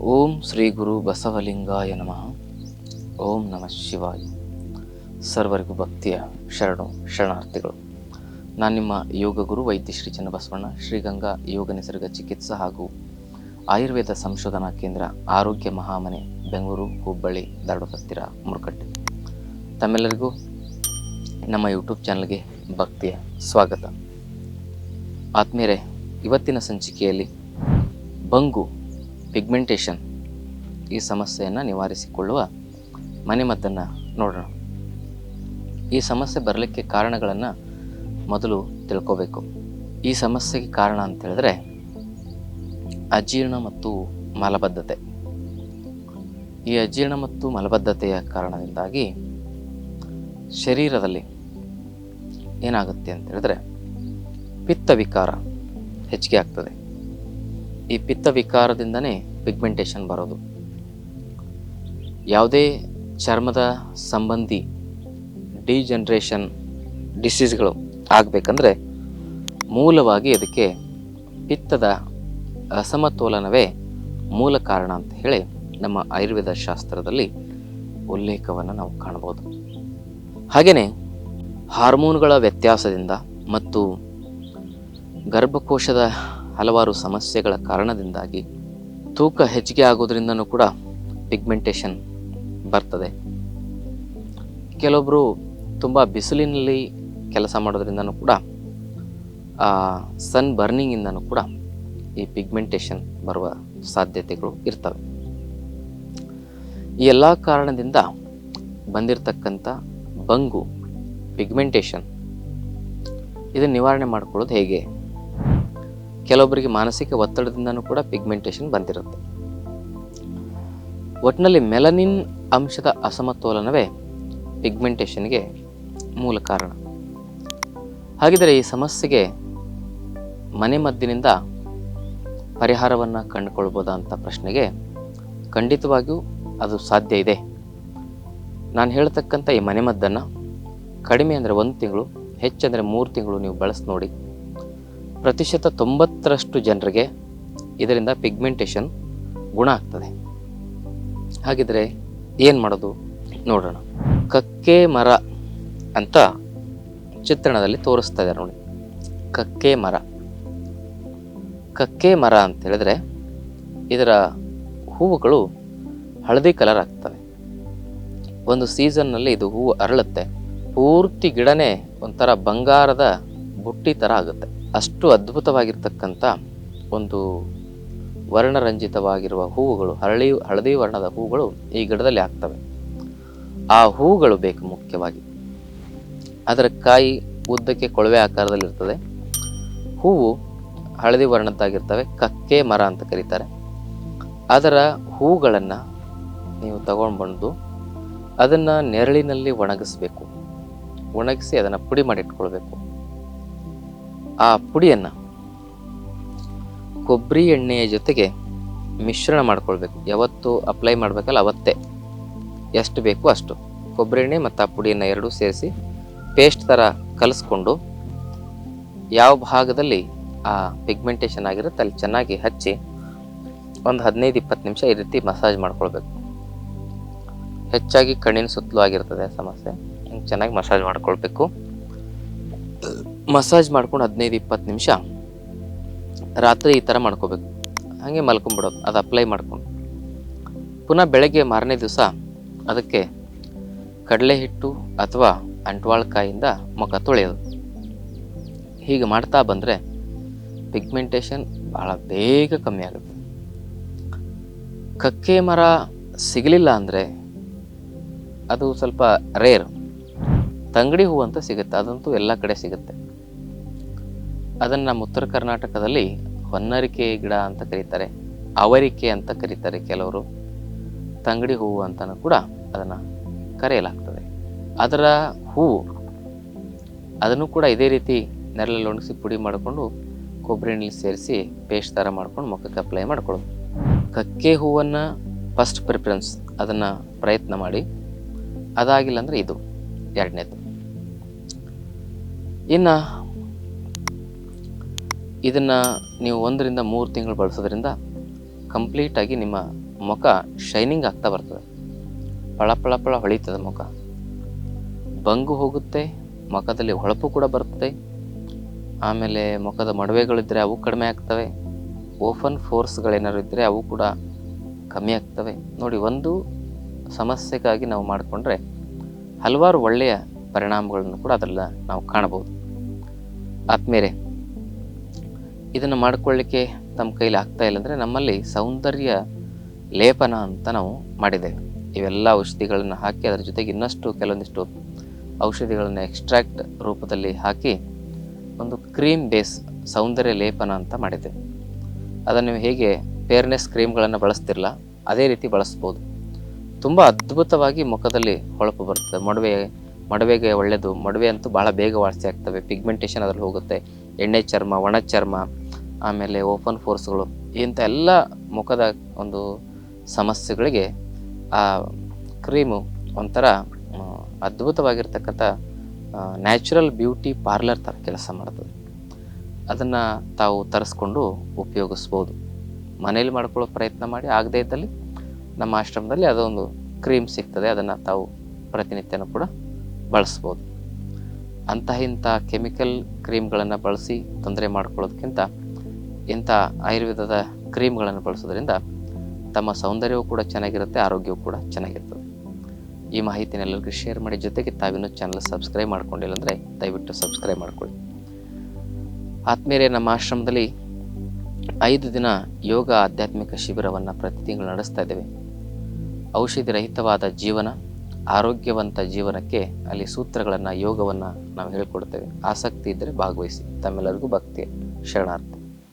ಓಂ ಶ್ರೀ ಗುರು ಬಸವಲಿಂಗಾಯ ನಮಃ. ಓಂ ನಮಃ ಶಿವಾಯ. ಸರ್ವರಿಗೂ ಭಕ್ತಿಯ ಶರಣು, ಶರಣಾರ್ಥಿಗಳು. ನಾನು ನಿಮ್ಮ ಯೋಗ ಗುರು ವೈದ್ಯ ಶ್ರೀ ಚನ್ನಬಸವಣ್ಣ ಶ್ರೀಗಂಗಾ ಯೋಗ ನಿಸರ್ಗ ಚಿಕಿತ್ಸಾ ಹಾಗೂ ಆಯುರ್ವೇದ ಸಂಶೋಧನಾ ಕೇಂದ್ರ ಆರೋಗ್ಯ ಮಹಾಮನೆ, ಬೆಂಗಳೂರು, ಹುಬ್ಬಳ್ಳಿ ದಾಡು ಹತ್ತಿರ ಮುರುಕಟ್ಟೆ ತಮ್ಮೆಲ್ಲರಿಗೂ ನಮ್ಮ ಯೂಟ್ಯೂಬ್ ಚಾನಲ್ಗೆ ಭಕ್ತಿಯ ಸ್ವಾಗತ. ಆತ್ಮೀಯರೇ, ಇವತ್ತಿನ ಸಂಚಿಕೆಯಲ್ಲಿ ಬಂಗು ಪಿಗ್ಮೆಂಟೇಷನ್ ಈ ಸಮಸ್ಯೆಯನ್ನು ನಿವಾರಿಸಿಕೊಳ್ಳುವ ಮನೆಮದ್ದನ್ನು ನೋಡೋಣ. ಈ ಸಮಸ್ಯೆ ಬರಲಿಕ್ಕೆ ಕಾರಣಗಳನ್ನು ಮೊದಲು ತಿಳ್ಕೋಬೇಕು. ಈ ಸಮಸ್ಯೆಗೆ ಕಾರಣ ಅಂತ ಹೇಳಿದ್ರೆ ಅಜೀರ್ಣ ಮತ್ತು ಮಲಬದ್ಧತೆ. ಈ ಅಜೀರ್ಣ ಮತ್ತು ಮಲಬದ್ಧತೆಯ ಕಾರಣದಿಂದಾಗಿ ಶರೀರದಲ್ಲಿ ಏನಾಗುತ್ತೆ ಅಂತ ಹೇಳಿದ್ರೆ ಪಿತ್ತ ವಿಕಾರ ಹೆಚ್ಚಿಗೆ ಆಗ್ತದೆ. ಈ ಪಿತ್ತ ವಿಕಾರದಿಂದನೇ ಪಿಗ್ಮೆಂಟೇಷನ್ ಬರೋದು. ಯಾವುದೇ ಚರ್ಮದ ಸಂಬಂಧಿ ಡಿಜನ್ರೇಷನ್ ಡಿಸೀಸ್ಗಳು ಆಗಬೇಕಂದ್ರೆ ಮೂಲವಾಗಿ ಅದಕ್ಕೆ ಪಿತ್ತದ ಅಸಮತೋಲನವೇ ಮೂಲ ಕಾರಣ ಅಂತ ಹೇಳಿ ನಮ್ಮ ಆಯುರ್ವೇದ ಶಾಸ್ತ್ರದಲ್ಲಿ ಉಲ್ಲೇಖವನ್ನು ನಾವು ಕಾಣ್ಬೋದು ಹಾಗೆಯೇ ಹಾರ್ಮೋನ್ಗಳ ವ್ಯತ್ಯಾಸದಿಂದ ಮತ್ತು ಗರ್ಭಕೋಶದ ಹಲವಾರು ಸಮಸ್ಯೆಗಳ ಕಾರಣದಿಂದಾಗಿ ತೂಕ ಹೆಚ್ಚಿಗೆ ಆಗೋದ್ರಿಂದನೂ ಕೂಡ ಪಿಗ್ಮೆಂಟೇಷನ್ ಬರ್ತದೆ. ಕೆಲವೊಬ್ಬರು ತುಂಬ ಬಿಸಿಲಿನಲ್ಲಿ ಕೆಲಸ ಮಾಡೋದ್ರಿಂದನೂ ಕೂಡ ಸನ್ ಬರ್ನಿಂಗಿಂದನೂ ಕೂಡ ಈ ಪಿಗ್ಮೆಂಟೇಷನ್ ಬರುವ ಸಾಧ್ಯತೆಗಳು ಇರ್ತವೆ. ಈ ಎಲ್ಲ ಕಾರಣದಿಂದ ಬಂದಿರತಕ್ಕಂಥ ಬಂಗು ಪಿಗ್ಮೆಂಟೇಷನ್ ಇದನ್ನು ನಿವಾರಣೆ ಮಾಡ್ಕೊಳ್ಳೋದು ಹೇಗೆ? ಕೆಲವೊಬ್ಬರಿಗೆ ಮಾನಸಿಕ ಒತ್ತಡದಿಂದನೂ ಕೂಡ ಪಿಗ್ಮೆಂಟೇಷನ್ ಬಂದಿರುತ್ತೆ. ಒಟ್ಟಿನಲ್ಲಿ ಮೆಲನಿನ್ ಅಂಶದ ಅಸಮತೋಲನವೇ ಪಿಗ್ಮೆಂಟೇಷನ್ಗೆ ಮೂಲ ಕಾರಣ. ಹಾಗಿದ್ರೆ ಈ ಸಮಸ್ಯೆಗೆ ಮನೆಮದ್ದಿನಿಂದ ಪರಿಹಾರವನ್ನು ಕಂಡುಕೊಳ್ಬೋದಾ ಅಂತ ಪ್ರಶ್ನೆಗೆ ಖಂಡಿತವಾಗಿಯೂ ಅದು ಸಾಧ್ಯ ಇದೆ. ನಾನು ಹೇಳ್ತಕ್ಕಂಥ ಈ ಮನೆಮದ್ದನ್ನು ಕಡಿಮೆ ಅಂದರೆ ಒಂದು ತಿಂಗಳು ಹೆಚ್ಚಂದರೆ ಮೂರು ತಿಂಗಳು ನೀವು ಬಳಸಿ ನೋಡಿ. ಪ್ರತಿಶತ ತೊಂಬತ್ತರಷ್ಟು ಜನರಿಗೆ ಇದರಿಂದ ಪಿಗ್ಮೆಂಟೇಷನ್ ಗುಣ ಆಗ್ತದೆ. ಹಾಗಿದ್ರೆ ಏನು ಮಾಡೋದು? ನೋಡೋಣ. ಕಕ್ಕೆ ಮರ ಅಂತ ಚಿತ್ರಣದಲ್ಲಿ ತೋರಿಸ್ತಾ ಇದ್ದಾರೆ ನೋಡಿ. ಕಕ್ಕೆ ಮರ. ಕಕ್ಕೆ ಮರ ಅಂತ ಹೇಳಿದ್ರೆ ಇದರ ಹೂವುಗಳು ಹಳದಿ ಕಲರ್ ಆಗ್ತವೆ. ಒಂದು ಸೀಸನ್ನಲ್ಲಿ ಇದು ಹೂವು ಅರಳುತ್ತೆ. ಪೂರ್ತಿ ಗಿಡನೇ ಒಂಥರ ಬಂಗಾರದ ಬುಟ್ಟಿ ಥರ ಆಗುತ್ತೆ. ಅಷ್ಟು ಅದ್ಭುತವಾಗಿರ್ತಕ್ಕಂಥ ಒಂದು ವರ್ಣರಂಜಿತವಾಗಿರುವ ಹೂವುಗಳು ಹರಳಿ ಹಳದಿ ವರ್ಣದ ಹೂವುಗಳು ಈ ಗಿಡದಲ್ಲಿ ಆಗ್ತವೆ. ಆ ಹೂವುಗಳು ಬೇಕು ಮುಖ್ಯವಾಗಿ. ಅದರ ಕಾಯಿ ಉದ್ದಕ್ಕೆ ಕೊಳವೆ ಆಕಾರದಲ್ಲಿರ್ತದೆ. ಹೂವು ಹಳದಿ ವರ್ಣದ್ದಾಗಿರ್ತವೆ, ಕಕ್ಕೆ ಮರ ಅಂತ ಕರೀತಾರೆ. ಅದರ ಹೂಗಳನ್ನು ನೀವು ತಗೊಂಡು ಬಂದು ಅದನ್ನು ನೆರಳಿನಲ್ಲಿ ಒಣಗಿಸ್ಬೇಕು. ಒಣಗಿಸಿ ಅದನ್ನು ಪುಡಿ ಮಾಡಿ ಇಟ್ಕೊಳ್ಬೇಕು ಆ ಪುಡಿಯನ್ನು ಕೊಬ್ಬರಿ ಎಣ್ಣೆಯ ಜೊತೆಗೆ ಮಿಶ್ರಣ ಮಾಡ್ಕೊಳ್ಬೇಕು. ಯಾವತ್ತು ಅಪ್ಲೈ ಮಾಡಬೇಕಲ್ಲ ಅವತ್ತೇ. ಎಷ್ಟು ಬೇಕು ಅಷ್ಟು. ಕೊಬ್ಬರಿ ಎಣ್ಣೆ ಮತ್ತು ಆ ಪುಡಿಯನ್ನು ಎರಡೂ ಸೇರಿಸಿ ಪೇಸ್ಟ್ ಥರ ಕಲಿಸ್ಕೊಂಡು ಯಾವ ಭಾಗದಲ್ಲಿ ಆ ಪಿಗ್ಮೆಂಟೇಷನ್ ಆಗಿರುತ್ತೆ ಅಲ್ಲಿ ಚೆನ್ನಾಗಿ ಹಚ್ಚಿ ಒಂದು ಹದಿನೈದು ಇಪ್ಪತ್ತು ನಿಮಿಷ ಈ ರೀತಿ ಮಸಾಜ್ ಮಾಡ್ಕೊಳ್ಬೇಕು. ಹೆಚ್ಚಾಗಿ ಕಣ್ಣಿನ ಸುತ್ತಲೂ ಆಗಿರ್ತದೆ ಸಮಸ್ಯೆ. ಹಿಂಗೆ ಚೆನ್ನಾಗಿ ಮಸಾಜ್ ಮಾಡ್ಕೊಳ್ಬೇಕು. ಮಸಾಜ್ ಮಾಡ್ಕೊಂಡು ಹದಿನೈದು ಇಪ್ಪತ್ತು ನಿಮಿಷ ರಾತ್ರಿ ಈ ಥರ ಮಾಡ್ಕೋಬೇಕು. ಹಾಗೆ ಮಲ್ಕೊಂಬಿಡೋದು, ಅದು ಅಪ್ಲೈ ಮಾಡ್ಕೊಂಡು. ಪುನಃ ಬೆಳಗ್ಗೆ ಮಾರನೇ ದಿವಸ ಅದಕ್ಕೆ ಕಡಲೆ ಹಿಟ್ಟು ಅಥವಾ ಅಂಟ್ವಾಳ್ಕಾಯಿಂದ ಮುಖ ತೊಳೆಯೋದು. ಹೀಗೆ ಮಾಡ್ತಾ ಬಂದರೆ ಪಿಗ್ಮೆಂಟೇಷನ್ ಭಾಳ ಬೇಗ ಕಮ್ಮಿ ಆಗುತ್ತೆ. ಕಕ್ಕೆ ಮರ ಸಿಗಲಿಲ್ಲ ಅಂದರೆ ಅದು ಸ್ವಲ್ಪ ರೇರ್ ತಂಗಡಿ ಹೂವು ಅಂತ ಸಿಗುತ್ತೆ, ಅದಂತೂ ಎಲ್ಲ ಕಡೆ ಸಿಗುತ್ತೆ. ಅದನ್ನು ನಮ್ಮ ಉತ್ತರ ಕರ್ನಾಟಕದಲ್ಲಿ ಹೊನ್ನರಿಕೆ ಗಿಡ ಅಂತ ಕರೀತಾರೆ, ಅವರಿಕೆ ಅಂತ ಕರೀತಾರೆ ಕೆಲವರು. ತಂಗಡಿ ಹೂವು ಅಂತಲೂ ಕೂಡ ಅದನ್ನು ಕರೆಯಲಾಗ್ತದೆ. ಅದರ ಹೂವು ಅದನ್ನು ಕೂಡ ಇದೇ ರೀತಿ ನೆರಳಲ್ಲಿ ಒಣಗಿಸಿ ಪುಡಿ ಮಾಡಿಕೊಂಡು ಕೊಬ್ಬರಿ ಎಣ್ಣೆಲಿ ಸೇರಿಸಿ ಪೇಸ್ಟ್ ಥರ ಮಾಡ್ಕೊಂಡು ಮುಖಕ್ಕೆ ಅಪ್ಲೈ ಮಾಡ್ಕೊಳ್ಳೋದು. ಕಕ್ಕೆ ಹೂವನ್ನು ಫಸ್ಟ್ ಪ್ರಿಫರೆನ್ಸ್ ಅದನ್ನು ಪ್ರಯತ್ನ ಮಾಡಿ, ಅದಾಗಿಲ್ಲ ಅಂದರೆ ಇದು ಎರಡನೇದು. ಇನ್ನು ಇದನ್ನು ನೀವು ಒಂದರಿಂದ ಮೂರು ತಿಂಗಳು ಬಳಸೋದ್ರಿಂದ ಕಂಪ್ಲೀಟಾಗಿ ನಿಮ್ಮ ಮುಖ ಶೈನಿಂಗ್ ಆಗ್ತಾ ಬರ್ತದೆ. ಪಳ ಪಳ ಪಳ ಹೊಳಿತದೆ ಮುಖ. ಬಂಗು ಹೋಗುತ್ತೆ, ಮುಖದಲ್ಲಿ ಹೊಳಪು ಕೂಡ ಬರ್ತದೆ. ಆಮೇಲೆ ಮುಖದ ಮೊಡವೆಗಳಿದ್ದರೆ ಅವು ಕಡಿಮೆ ಆಗ್ತವೆ. ಓಪನ್ ಫೋರ್ಸ್ಗಳೇನಾದ್ರು ಇದ್ದರೆ ಅವು ಕೂಡ ಕಮ್ಮಿ ಆಗ್ತವೆ. ನೋಡಿ, ಒಂದು ಸಮಸ್ಯೆಗಾಗಿ ನಾವು ಮಾಡಿಕೊಂಡ್ರೆ ಹಲವಾರು ಒಳ್ಳೆಯ ಪರಿಣಾಮಗಳನ್ನು ಕೂಡ ಅದರಲ್ಲ ನಾವು ಕಾಣಬಹುದು. ಆತ್ಮೇಲೆ ಇದನ್ನು ಮಾಡಿಕೊಳ್ಳಿಕ್ಕೆ ತಮ್ಮ ಕೈಲಿ ಆಗ್ತಾ ಇಲ್ಲ ಅಂದರೆ ನಮ್ಮಲ್ಲಿ ಸೌಂದರ್ಯ ಲೇಪನ ಅಂತ ನಾವು ಮಾಡಿದ್ದೇವೆ ಇವೆಲ್ಲ ಔಷಧಿಗಳನ್ನು ಹಾಕಿ ಅದರ ಜೊತೆಗೆ ಇನ್ನಷ್ಟು ಕೆಲವೊಂದಿಷ್ಟು ಔಷಧಿಗಳನ್ನು ಎಕ್ಸ್ಟ್ರಾಕ್ಟ್ ರೂಪದಲ್ಲಿ ಹಾಕಿ ಒಂದು ಕ್ರೀಮ್ ಬೇಸ್ ಸೌಂದರ್ಯ ಲೇಪನ ಅಂತ ಮಾಡಿದ್ದೇವೆ ಅದನ್ನು ನೀವು ಹೇಗೆ ಫೇರ್ನೆಸ್ ಕ್ರೀಮ್ಗಳನ್ನು ಬಳಸ್ತಿರಲ್ಲ ಅದೇ ರೀತಿ ಬಳಸ್ಬೋದು. ತುಂಬ ಅದ್ಭುತವಾಗಿ ಮುಖದಲ್ಲಿ ಹೊಳಪು ಬರ್ತದೆ. ಮೊಡವೆ, ಮೊಡವೆಗೆ ಒಳ್ಳೆಯದು ಮೊಡವೆ ಅಂತೂ ಭಾಳ ಬೇಗ ವಾಸಿ ಆಗ್ತವೆ. ಪಿಗ್ಮೆಂಟೇಷನ್ ಅದರಲ್ಲಿ ಹೋಗುತ್ತೆ. ಎಣ್ಣೆ ಚರ್ಮ, ಒಣ ಚರ್ಮ ಆಮೇಲೆ ಓಪನ್ ಫೋರ್ಸ್ಗಳು ಇಂಥ ಎಲ್ಲ ಮುಖದ ಒಂದು ಸಮಸ್ಯೆಗಳಿಗೆ ಆ ಕ್ರೀಮು ಒಂಥರ ಅದ್ಭುತವಾಗಿರ್ತಕ್ಕಂಥ ನ್ಯಾಚುರಲ್ ಬ್ಯೂಟಿ ಪಾರ್ಲರ್ ಥರ ಕೆಲಸ ಮಾಡ್ತದೆ. ಅದನ್ನು ತಾವು ತರಿಸ್ಕೊಂಡು ಉಪಯೋಗಿಸ್ಬೋದು. ಮನೇಲಿ ಮಾಡ್ಕೊಳ್ಳೋ ಪ್ರಯತ್ನ ಮಾಡಿ ಆಗದೇ ಇದ್ದಲ್ಲಿ ನಮ್ಮ ಆಶ್ರಮದಲ್ಲಿ ಅದೊಂದು ಕ್ರೀಮ್ ಸಿಗ್ತದೆ, ಅದನ್ನು ತಾವು ಪ್ರತಿನಿತ್ಯನೂ ಕೂಡ ಬಳಸ್ಬೋದು. ಅಂತಹ ಇಂಥ ಕೆಮಿಕಲ್ ಕ್ರೀಮ್ಗಳನ್ನು ಬಳಸಿ ತೊಂದರೆ ಮಾಡ್ಕೊಳ್ಳೋದಕ್ಕಿಂತ ಇಂಥ ಆಯುರ್ವೇದದ ಕ್ರೀಮ್ಗಳನ್ನು ಬಳಸೋದ್ರಿಂದ ತಮ್ಮ ಸೌಂದರ್ಯವೂ ಕೂಡ ಚೆನ್ನಾಗಿರುತ್ತೆ, ಆರೋಗ್ಯವೂ ಕೂಡ ಚೆನ್ನಾಗಿರ್ತದೆ. ಈ ಮಾಹಿತಿನ ಎಲ್ಲರಿಗೂ ಶೇರ್ ಮಾಡಿ, ಜೊತೆಗೆ ತಾವಿನ್ನೂ ಚಾನಲ್ ಸಬ್ಸ್ಕ್ರೈಬ್ ಮಾಡ್ಕೊಂಡಿಲ್ಲ ಅಂದರೆ ದಯವಿಟ್ಟು ಸಬ್ಸ್ಕ್ರೈಬ್ ಮಾಡ್ಕೊಳ್ಳಿ. ಆತ್ಮೀಯರೇ, ನಮ್ಮ ಆಶ್ರಮದಲ್ಲಿ ಐದು ದಿನ ಯೋಗ ಆಧ್ಯಾತ್ಮಿಕ ಶಿಬಿರವನ್ನು ಪ್ರತಿ ತಿಂಗಳು ನಡೆಸ್ತಾ ಇದ್ದೇವೆ. ಔಷಧಿ ರಹಿತವಾದ ಜೀವನ, ಆರೋಗ್ಯವಂತ ಜೀವನಕ್ಕೆ ಅಲ್ಲಿ ಸೂತ್ರಗಳನ್ನು, ಯೋಗವನ್ನು ನಾವು ಹೇಳ್ಕೊಡ್ತೇವೆ. ಆಸಕ್ತಿ ಇದ್ದರೆ ಭಾಗವಹಿಸಿ. ತಮ್ಮೆಲ್ಲರಿಗೂ ಭಕ್ತಿ ಶರಣಾರ್ಥಿ.